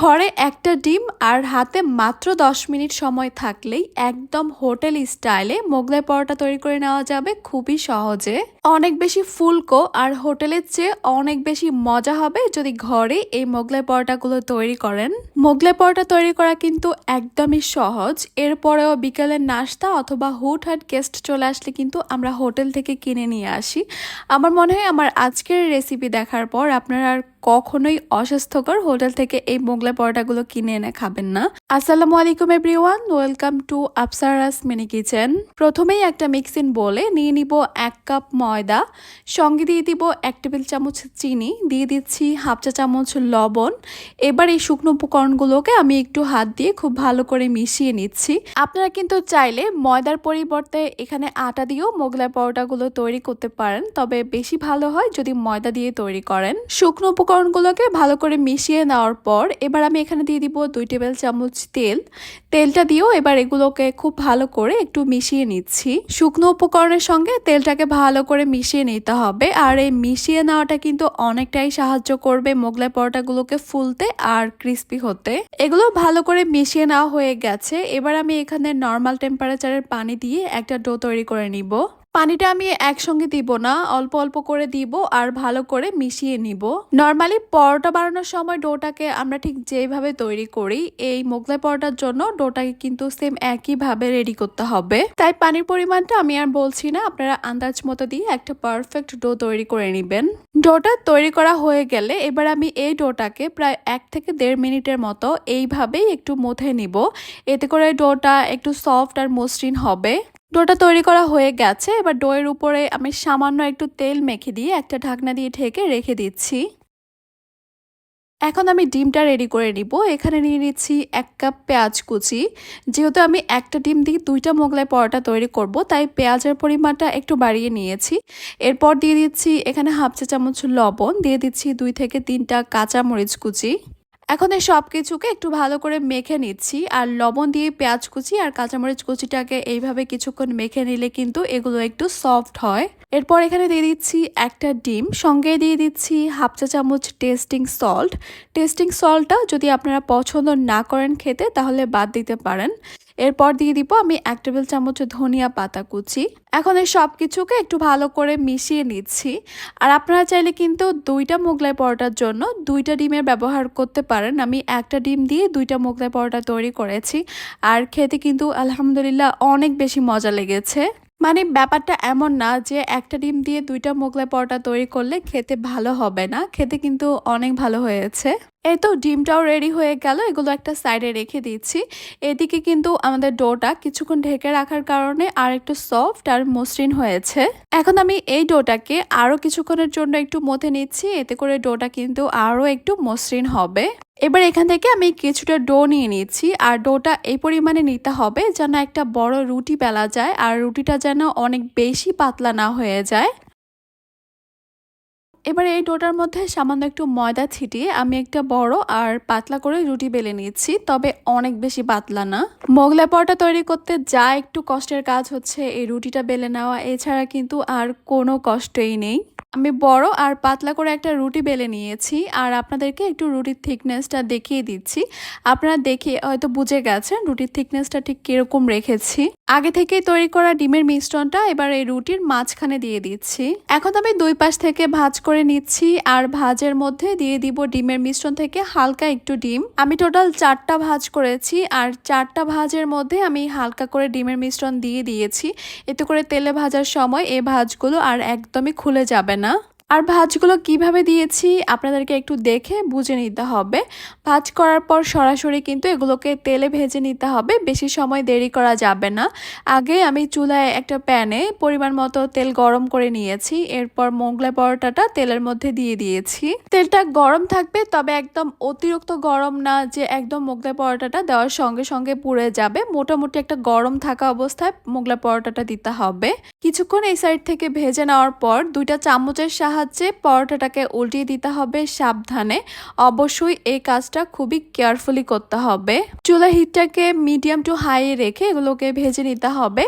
ঘরে একটা ডিম আর হাতে মাত্র দশ মিনিট সময় থাকলেই একদম হোটেল স্টাইলে মোগলাই পরোটা তৈরি করে নেওয়া যাবে খুবই সহজে। অনেক বেশি ফুলকো আর হোটেলের চেয়ে অনেক বেশি মজা হবে যদি ঘরে এই মোগলাই পরোটাগুলো তৈরি করেন। মোগলাই পরোটা তৈরি করা কিন্তু একদমই সহজ। এরপরেও বিকেলের নাস্তা অথবা হুট হাট গেস্ট চলে আসলে কিন্তু আমরা হোটেল থেকে কিনে নিয়ে আসি। আমার মনে হয় আমার আজকের রেসিপি দেখার পর আপনারা আর কখনোই অস্বাস্থ্যকর হোটেল থেকে এই মোগলাই পরোটাগুলো কিনে এনে খাবেন না। আসসালামু আলাইকুম everyone welcome to Apsara's mini kitchen প্রথমেই একটা মিক্সিং বলে নিয়ে নিব এক কাপ ময়দা, সঙ্গে দিয়ে দিব এক টেবিল চামচ চিনি, দিয়ে দিচ্ছি হাফ চা চামচ লবণ। এবার এই শুকনো উপকরণগুলোকে আমি একটু হাত দিয়ে খুব ভালো করে মিশিয়ে নিচ্ছি। আপনারা কিন্তু চাইলে ময়দার পরিবর্তে এখানে আটা দিয়েও মোগলাই পরোটাগুলো তৈরি করতে পারেন, তবে বেশি ভালো হয় যদি ময়দা দিয়ে তৈরি করেন। শুকনো উপকরণগুলোকে ভালো করে মিশিয়ে নেওয়ার পর এবার আমি এখানে দিয়ে দিব দুই টেবিল চামচ তেল। তেলটা দিয়েও এবার এগুলোকে খুব ভালো করে একটু মিশিয়ে নিচ্ছি। শুকনো উপকরণের সঙ্গে তেলটাকে ভালো করে মিশিয়ে নিতে হবে, আর এই মিশিয়ে নেওয়াটা কিন্তু অনেকটাই সাহায্য করবে মোগলাই পরোটাগুলোকে ফুলতে আর ক্রিস্পি হতে। এগুলো ভালো করে মিশিয়ে নেওয়া হয়ে গেছে। এবার আমি এখানে নর্মাল টেম্পারেচারের পানি দিয়ে একটা ডো তৈরি করে নিব। পানিটা আমি একসঙ্গে দিব না, অল্প অল্প করে দিব আর ভালো করে মিশিয়ে নিব। নর্মালি পরোটা বানানোর সময় ডোটাকে আমরা ঠিক যেভাবে তৈরি করি, এই মোগলাই পরোটার জন্য ডোটাকে কিন্তু সেম একইভাবে রেডি করতে হবে। তাই পানির পরিমাণটা আমি আর বলছি না, আপনারা আন্দাজ মতো দিয়ে একটা পারফেক্ট ডো তৈরি করে নেবেন। ডোটা তৈরি করা হয়ে গেলে এবার আমি এই ডোটাকে প্রায় এক থেকে দেড় মিনিটের মতো এইভাবেই একটু মথে নিব। এতে করে ডোটা একটু সফট আর মসৃণ হবে। ডোটা তৈরি করা হয়ে গেছে। এবার ডোয়ের উপরে আমি সামান্য একটু তেল মেখে দিয়ে একটা ঢাকনা দিয়ে ঢেকে রেখে দিচ্ছি। এখন আমি ডিমটা রেডি করে নিব। এখানে নিয়ে নিচ্ছি এক কাপ পেঁয়াজ কুচি। যেহেতু আমি একটা ডিম দিয়ে দুইটা মোগলাই পরোটা তৈরি করব, তাই পেঁয়াজের পরিমাণটা একটু বাড়িয়ে নিয়েছি। এরপর দিয়ে দিচ্ছি এখানে হাফ চা চামচ লবণ। দিয়ে দিচ্ছি দুই থেকে তিনটা কাঁচা মরিচ কুচি। এখন এই সব কিছুকে একটু ভালো করে মেখে নিচ্ছি, আর লবণ দিয়ে পেঁয়াজ কুচি আর কাঁচামরিচ কুচিটাকে এইভাবে কিছুক্ষণ মেখে নিলে কিন্তু এগুলো একটু সফট হয়। এরপর এখানে দিয়ে দিচ্ছি একটা ডিম, সঙ্গে দিয়ে দিচ্ছি হাফ চা চামচ টেস্টিং সল্ট। টেস্টিং সল্টটা যদি আপনারা পছন্দ না করেন খেতে, তাহলে বাদ দিতে পারেন। এরপর দিয়ে দিব আমি এক টেবিল চামচ ধনিয়া পাতা কুচি। এখন এই সব কিছুকে একটু ভালো করে মিশিয়ে নিচ্ছি। আর আপনারা চাইলে কিন্তু দুইটা মোগলাই পরোটার জন্য দুইটা ডিমের ব্যবহার করতে পারেন। আমি একটা ডিম দিয়ে দুইটা মোগলাই পরোটা তৈরি করেছি। আর খেতে কিন্তু আলহামদুলিল্লাহ অনেক বেশি মজা লেগেছে। মানে ব্যাপারটা এমন না যে একটা ডিম দিয়ে দুইটা মোগলাই পরোটা তৈরি করলে খেতে ভালো হবে না। খেতে কিন্তু অনেক ভালো হয়েছে। এই তো ডিমটাও রেডি হয়ে গেল, এগুলো একটা সাইডে রেখে দিচ্ছি। এদিকে কিন্তু আমাদের ডোটা কিছুক্ষণ ঢেকে রাখার কারণে আর একটু সফট আর মসৃণ হয়েছে। এখন আমি এই ডোটাকে আরও কিছুক্ষণের জন্য একটু মথে নিচ্ছি, এতে করে ডোটা কিন্তু আরও একটু মসৃণ হবে। এবার এখান থেকে আমি কিছুটা ডো নিয়ে নিচ্ছি, আর ডোটা এই পরিমাণে নিতে হবে যেন একটা বড় রুটি বেলা যায়, আর রুটিটা যেন অনেক বেশি পাতলা না হয়ে যায়। এবার এই ডোটার মধ্যে সামান্য একটু ময়দা ছিটিয়ে আমি একটা বড় আর পাতলা করে রুটি বেলে নিচ্ছি তবে অনেক বেশি পাতলা না। মোগলাই পরোটা তৈরি করতে যা একটু কষ্টের কাজ হচ্ছে এই রুটিটা বেলে নেওয়া, এছাড়া কিন্তু আর কোনো কষ্টই নেই। আমি বড় আর পাতলা করে একটা রুটি বেলে নিয়েছি, আর আপনাদেরকে একটু রুটির থিকনেসটা দেখিয়ে দিচ্ছি। আপনারা দেখে হয়তো বুঝে গেছেন রুটির থিকনেসটা ঠিক কীরকম রেখেছি। আগে থেকেই তৈরি করা ডিমের মিশ্রণটা এবার এই রুটির মাঝখানে দিয়ে দিচ্ছি। এখন আমি দুই পাশ থেকে ভাজ করে নিচ্ছি আর ভাজের মধ্যে দিয়ে দিব ডিমের মিশ্রণ থেকে হালকা একটু ডিম। আমি টোটাল চারটা ভাজ করেছি আর চারটা ভাজের মধ্যে আমি হালকা করে ডিমের মিশ্রণ দিয়ে দিয়েছি। এতে করে তেলে ভাজার সময় এই ভাজগুলো আর একদমই খুলে যাবে না। আর ভাজগুলো কীভাবে দিয়েছি আপনাদেরকে একটু দেখে বুঝে নিতে হবে। ভাজ করার পর সরাসরি কিন্তু এগুলোকে তেলে ভেজে নিতে হবে, বেশি সময় দেরি করা যাবে না। আগে আমি চুলায় একটা প্যানে পরিমাণ মতো তেল গরম করে নিয়েছি, এরপর মোগলাই পরোটাটা তেলের মধ্যে দিয়ে দিয়েছি। তেলটা গরম থাকবে তবে একদম অতিরিক্ত গরম না, যে একদম মোগলাই পরোটাটা দেওয়ার সঙ্গে সঙ্গে পুড়ে যাবে। মোটামুটি একটা গরম থাকা অবস্থায় মোগলাই পরোটাটা দিতে হবে। কিছুক্ষণ এই সাইড থেকে ভেজে নেওয়ার পর দুইটা চামচের সাহায্যে সাহায্যে পরোটাটাকে উল্টিয়ে দিতে হবে সাবধানে। অবশ্যই এই কাজটা খুবই কেয়ারফুলি করতে হবে। চুলা হিটটাকে মিডিয়াম টু হাই রেখে এগুলোকে ভেজে নিতে হবে।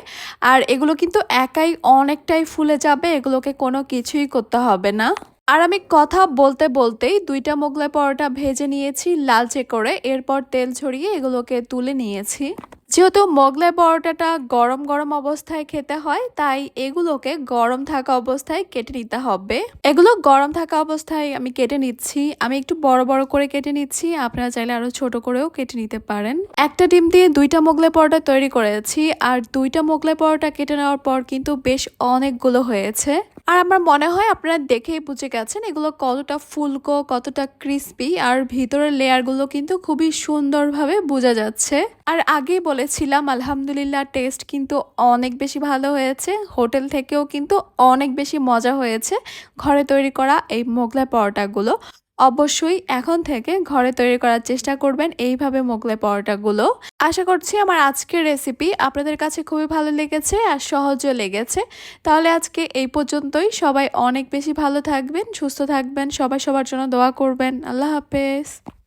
আর এগুলো কিন্তু একাই অনেকটাই ফুলে যাবে, এগুলোকে কোনো কিছুই করতে হবে না। আর আমি কথা বলতে বলতেই দুইটা মোগলাই পরোটা ভেজে নিয়েছি, লালচে করে। এরপর তেল ছড়িয়ে এগুলোকে তুলে নিয়েছি। যেহেতু মোগলাই পরোটাটা গরম গরম অবস্থায় খেতে হয়, তাই এগুলোকে গরম থাকা অবস্থায় কেটে নিতে হবে। এগুলো গরম থাকা অবস্থায় আমি কেটে নিচ্ছি। আমি একটু বড় বড় করে কেটে নিচ্ছি। আপনারা চাইলে আরও ছোট করেও কেটে নিতে পারেন। একটা ডিম দিয়ে দুইটা মোগলাই পরোটা তৈরি করেছি, আর দুইটা মোগলাই পরোটা কেটে নেওয়ার পর কিন্তু বেশ অনেকগুলো হয়েছে। আর আমার মনে হয় আপনারা দেখেই বুঝে গেছেন, এগুলো কতটা ফুলকো, কতটা ক্রিস্পি আর ভিতরের লেয়ারগুলো কিন্তু খুবই সুন্দরভাবে বোঝা যাচ্ছে। আর আগেই বলেছিলাম, আলহামদুলিল্লাহ টেস্ট কিন্তু অনেক বেশি ভালো হয়েছে, হোটেল থেকেও কিন্তু অনেক বেশি মজা হয়েছে, ঘরে তৈরি করা এই মোগলাই পরোটাগুলো। অবশ্যই এখন থেকে ঘরে তৈরি করার চেষ্টা করবেন এইভাবে মোগলে পরোটাগুলো। আশা করছি আমার আজকের রেসিপি আপনাদের কাছে খুবই ভালো লেগেছে আর সহজও লেগেছে। তাহলে আজকে এই পর্যন্তই। সবাই অনেক বেশি ভালো থাকবেন, সুস্থ থাকবেন, সবাই সবার জন্য দোয়া করবেন। আল্লাহ হাফেজ।